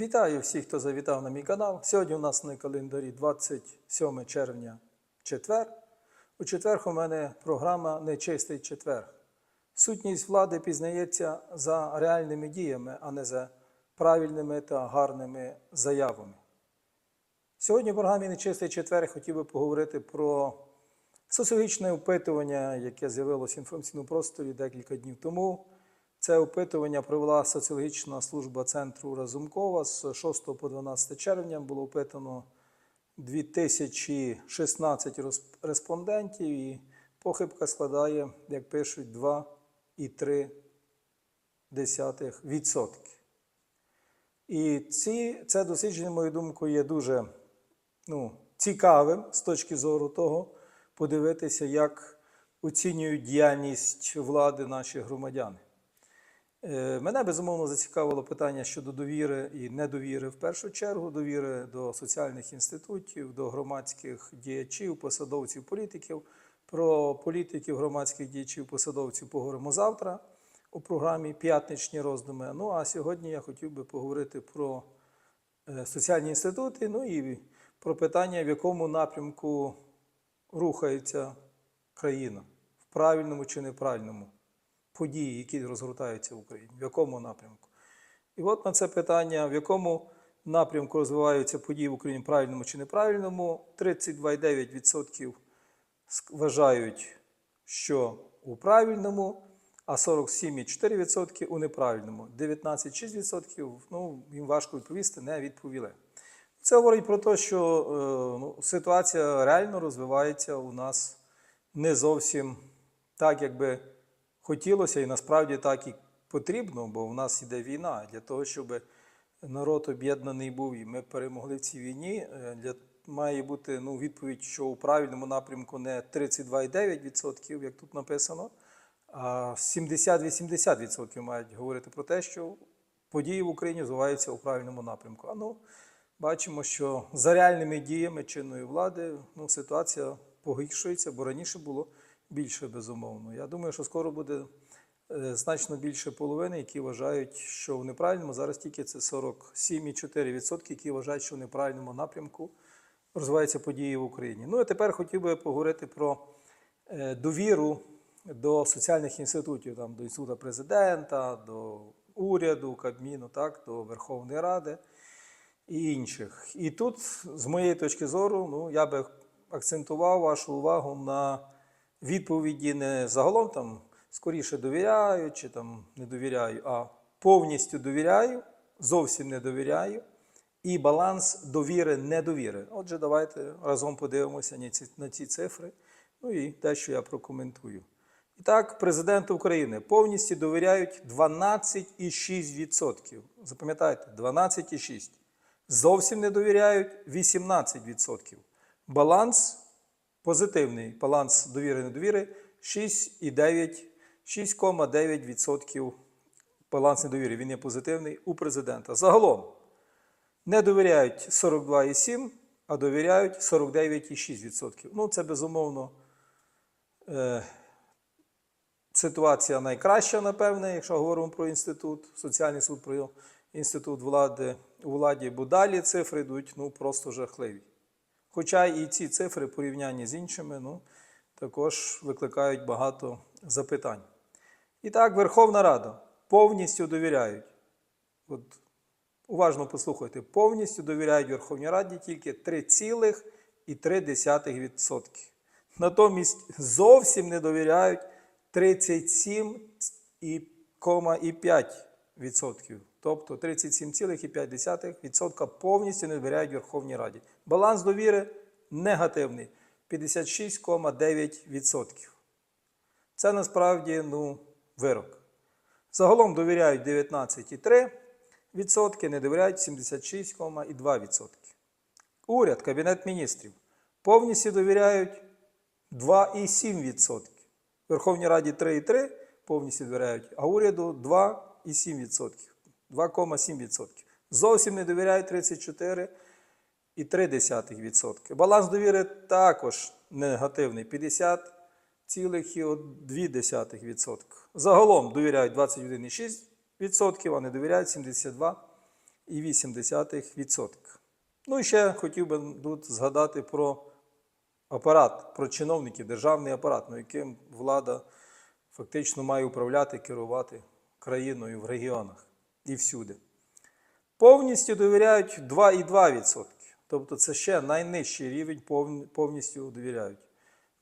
Вітаю всіх, хто завітав на мій канал. Сьогодні у нас на календарі 27 червня четвер. У четвер у мене програма Нечистий четвер. Сутність влади пізнається за реальними діями, а не за правильними та гарними заявами. Сьогодні в програмі Нечистий четвер хотів би поговорити про соціологічне опитування, яке з'явилося в інформаційному просторі декілька днів тому. Це опитування провела соціологічна служба центру Разумкова з 6 по 12 червня. Було опитано 2016 респондентів, і похибка складає, як пишуть, 2,3%. І ці, це дослідження, мою думку, є дуже ну, цікавим з точки зору того, подивитися, як оцінюють діяльність влади наші громадяни. Е, Мене безумовно зацікавило питання щодо довіри і недовіри в першу чергу, довіри до соціальних інститутів, до громадських діячів, посадовців, політиків. Про політиків, громадських діячів, посадовців поговоримо завтра у програмі П'ятничні роздуми. Ну а сьогодні я хотів би поговорити про е, соціальні інститути, ну і про питання, в якому напрямку рухається країна, в правильному чи неправильному події, які розгортаються в Україні, в якому напрямку. І от на це питання, в якому напрямку розвиваються події в Україні правильному чи неправильному, 32,9% вважають, що у правильному, а 47,4% у неправильному. 19,6% ну, їм важко відповісти, не відповіли. Це говорить про те, що е, ну, ситуація реально розвивається у нас не зовсім так, як би хотілося, і насправді так і потрібно, бо в нас іде війна. Для того, щоб народ об'єднаний був і ми перемогли в цій війні, е, для, має бути ну, відповідь, що у правильному напрямку не 32,9%, як тут написано, а 70-80% мають говорити про те, що події в Україні розвиваються у правильному напрямку. А ну, бачимо, що за реальними діями чинної влади ну, ситуація погіршується, бо раніше було більше, безумовно. Я думаю, що скоро буде е, значно більше половини, які вважають, що в неправильному. Зараз тільки це 47,4%, які вважають, що в неправильному напрямку розвиваються події в Україні. Ну а тепер хотів би поговорити про е, довіру до соціальних інститутів, там, до інституту президента, до уряду, Кабміну, так, до Верховної Ради і інших. І тут, з моєї точки зору, ну, я би акцентував вашу увагу на відповіді не загалом там скоріше довіряю чи там не довіряю, а повністю довіряю, зовсім не довіряю, і баланс довіри недовіри. Отже, давайте разом подивимося на ці, на ці цифри. Ну і те, що я прокоментую. І так, президент України повністю довіряють 12,6%. Запам'ятайте, 12,6%. Зовсім не довіряють 18%. Баланс позитивний, баланс довіри недовіри 6,9, 6,9% баланс недовіри. Він є позитивний у президента. Загалом не довіряють 42,7%, а довіряють 49,6%. Ну, це безумовно. Е, ситуація найкраща, напевне, якщо говоримо про інститут, соціальний суд про інститут влади у владі, бо далі цифри йдуть ну, просто жахливі. Хоча і ці цифри порівнянні з іншими ну, також викликають багато запитань. І так, Верховна Рада повністю довіряють. От, уважно послухайте, повністю довіряють Верховній Раді тільки 3,3%. Натомість зовсім не довіряють 37,5%. Тобто 37,5% повністю не довіряють Верховній Раді. Баланс довіри негативний 56,9%. Це насправді ну, вирок. Загалом довіряють 19,3%, не довіряють 76,2%. Уряд, Кабінет міністрів повністю довіряють 2,7%. Верховній Раді 3,3% повністю довіряють, а уряду 2,7%. 2,7%. Zовсім не довіряють 34,3%. Баланс довіри також негативний 50,2%. Загалом довіряють 21,6%, а не довіряють 72%. 2,8%. Ну і ще хотів би тут згадати про апарат, про чиновників, державний апарат, ну, яким влада фактично має управляти, керувати країною в регіонах і всюди. Повністю довіряють 2,2%. Тобто це ще найнижчий рівень повністю довіряють.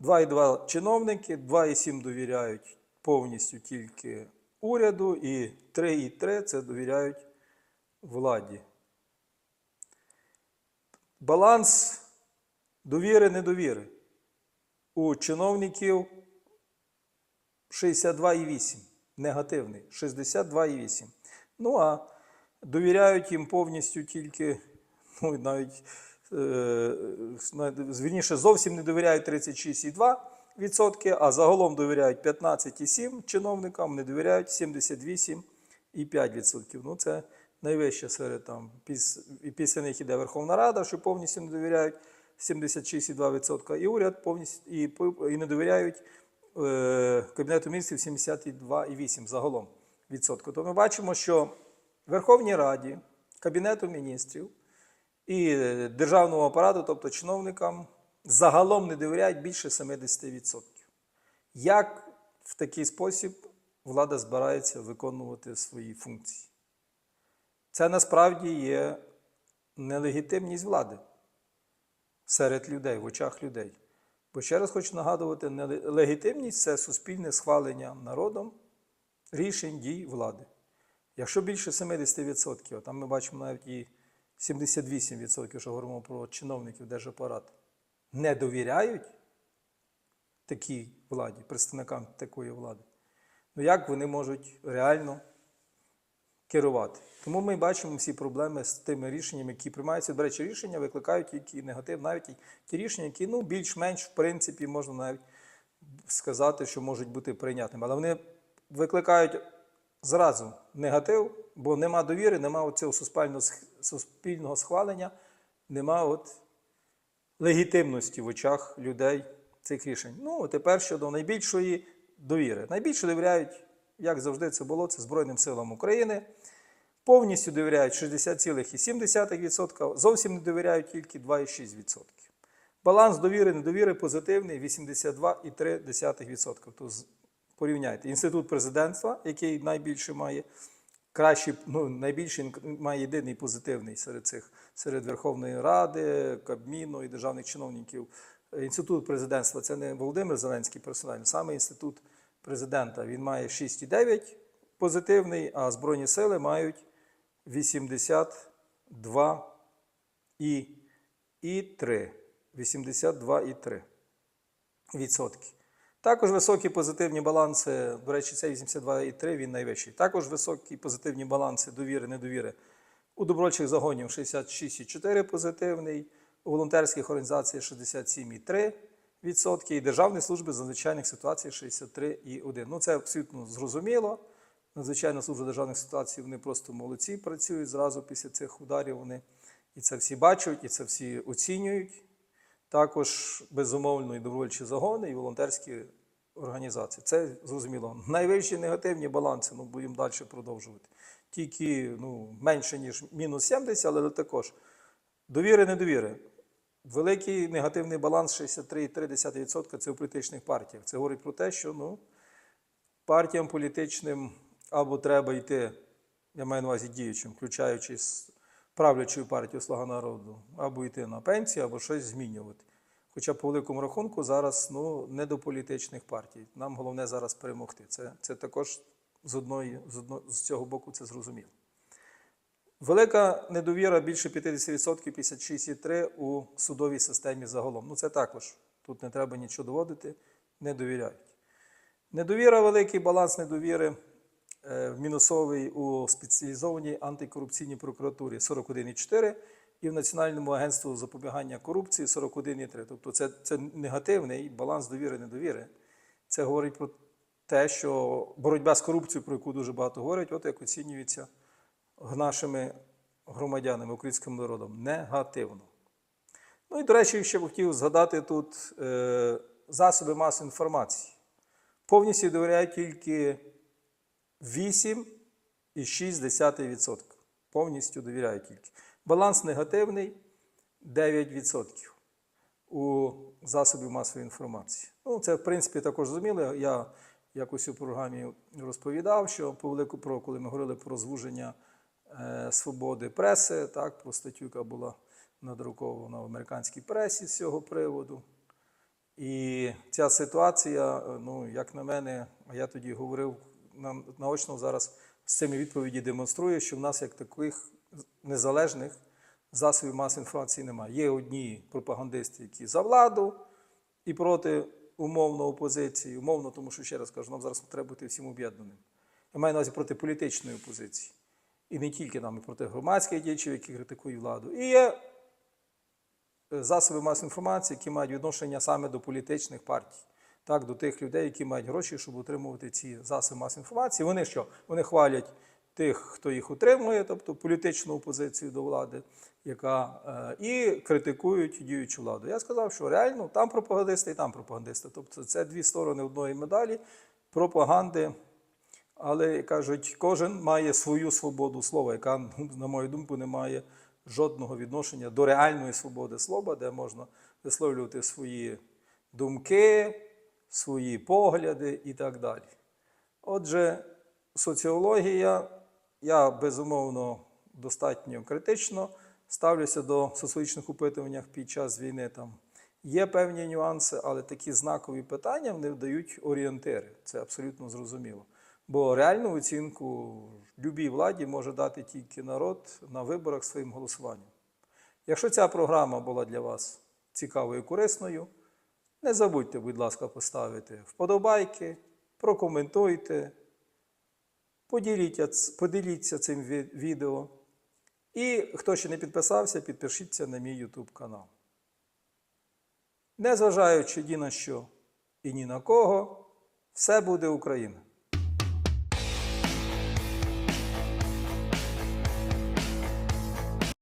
2,2 чиновники, 2,7 довіряють повністю тільки уряду, і 3,3 це довіряють владі. Баланс довіри-недовіри у чиновників 62,8. Негативний 62,8. Ну а довіряють їм повністю тільки, ну навіть е, звірніше, зовсім не довіряють 36,2%, а загалом довіряють 15,7 чиновникам, не довіряють 78,5%. Ну, це найвище серед там. І після них іде Верховна Рада, що повністю не довіряють 76,2%, і уряд повністю і, і не довіряють е, Кабінету міністрів 72,8% загалом. То ми бачимо, що Верховній Раді, Кабінету міністрів і е, державному апарату, тобто чиновникам, загалом не довіряють більше 70%. Як в такий спосіб влада збирається виконувати свої функції? Це насправді є нелегітимність влади серед людей, в очах людей. Бо ще раз хочу нагадувати, неле- легітимність це суспільне схвалення народом рішень дій влади. Якщо більше 70%, а там ми бачимо навіть і 78%, що говоримо про чиновників держапарат, не довіряють такій владі, представникам такої влади, ну як вони можуть реально керувати? Тому ми бачимо всі проблеми з тими рішеннями, які приймаються. До речі, рішення викликають тільки негатив, навіть ті рішення, які ну, більш-менш, в принципі, можна навіть сказати, що можуть бути прийнятними. Але вони викликають зразу негатив, бо нема довіри, нема цього суспільного, схвалення, нема от легітимності в очах людей цих рішень. Ну, тепер щодо найбільшої довіри. Найбільше довіряють, як завжди це було, це Збройним силам України. Повністю довіряють 60,7%, зовсім не довіряють тільки 2,6%. Баланс довіри недовіри позитивний 82,3%. Порівняйте. Інститут президентства, який найбільше має кращий, ну, найбільший має єдиний позитивний серед цих, серед Верховної Ради, Кабміну і державних чиновників. Інститут президентства це не Володимир Зеленський персонально, саме інститут президента. Він має 6,9 позитивний, а Збройні сили мають 82 і, і 3. 82,3 відсотки. Також високі позитивні баланси, до речі, цей 82,3 він найвищий. Також високі позитивні баланси довіри, недовіри у добровольчих загонів 66,4 позитивний, у волонтерських організацій 67,3 відсотки, і Державної служби з надзвичайних ситуацій 63,1. Ну, це абсолютно зрозуміло. Надзвичайна служба державних ситуацій, вони просто молодці, працюють зразу після цих ударів. Вони і це всі бачать, і це всі оцінюють. Також безумовно і добровольчі загони, і волонтерські організації. Це зрозуміло. Найвищі негативні баланси, ну будемо далі продовжувати. Тільки ну, менше, ніж мінус 70, але також довіри, недовіри. Великий негативний баланс 63,3% це у політичних партіях. Це говорить про те, що ну, партіям політичним або треба йти, я маю на увазі діючим, включаючи с- правлячу партію Слуга народу, або йти на пенсію, або щось змінювати. Хоча по великому рахунку зараз ну, не до політичних партій. Нам головне зараз перемогти. Це, це також з, одної, з, одно, з цього боку це зрозуміло. Велика недовіра більше 50%, 56,3% у судовій системі загалом. Ну це також. Тут не треба нічого доводити, не довіряють. Недовіра, великий баланс недовіри мінусовий у спеціалізованій антикорупційній прокуратурі 41,4 і в Національному агентству запобігання корупції 41,3. Тобто це, це негативний баланс довіри недовіри. Це говорить про те, що боротьба з корупцією, про яку дуже багато говорять, от як оцінюється нашими громадянами, українським народом, негативно. Ну і, до речі, ще б хотів згадати тут е, засоби масової інформації. Повністю довіряють тільки 8,6%. повністю довіряю тільки. Баланс негативний 9% у засобів масової інформації. Ну, це, в принципі, також зрозуміло. Я якось у програмі розповідав, що по велику про, коли ми говорили про звуження е, свободи преси, так, про статтю, яка була надрукована в американській пресі з цього приводу. І ця ситуація, ну, як на мене, я тоді говорив нам наочно зараз з цими відповіді демонструє, що в нас як таких незалежних засобів масової інформації немає. Є одні пропагандисти, які за владу і проти умовно опозиції. Умовно, тому що ще раз кажу, нам зараз треба бути всім об'єднаним. Я маю на увазі проти політичної опозиції. І не тільки нам, і проти громадських діячів, які критикують владу. І є е, засоби масової інформації, які мають відношення саме до політичних партій, так, до тих людей, які мають гроші, щоб отримувати ці засоби масової інформації. Вони що? Вони хвалять тих, хто їх утримує, тобто політичну опозицію до влади, яка е, і критикують діючу владу. Я сказав, що реально там пропагандисти і там пропагандисти. Тобто це дві сторони одної медалі пропаганди. Але кажуть, кожен має свою свободу слова, яка, на мою думку, не має жодного відношення до реальної свободи слова, де можна висловлювати свої думки, свої погляди і так далі. Отже, соціологія, я безумовно достатньо критично ставлюся до соціологічних опитувань під час війни. Там є певні нюанси, але такі знакові питання вони дають орієнтири. Це абсолютно зрозуміло. Бо реальну оцінку любій владі може дати тільки народ на виборах своїм голосуванням. Якщо ця програма була для вас цікавою і корисною, не забудьте, будь ласка, поставити вподобайки, прокоментуйте, поділіться, цим відео. І хто ще не підписався, підпишіться на мій YouTube канал. Незважаючи ні на що і ні на кого, все буде Україна.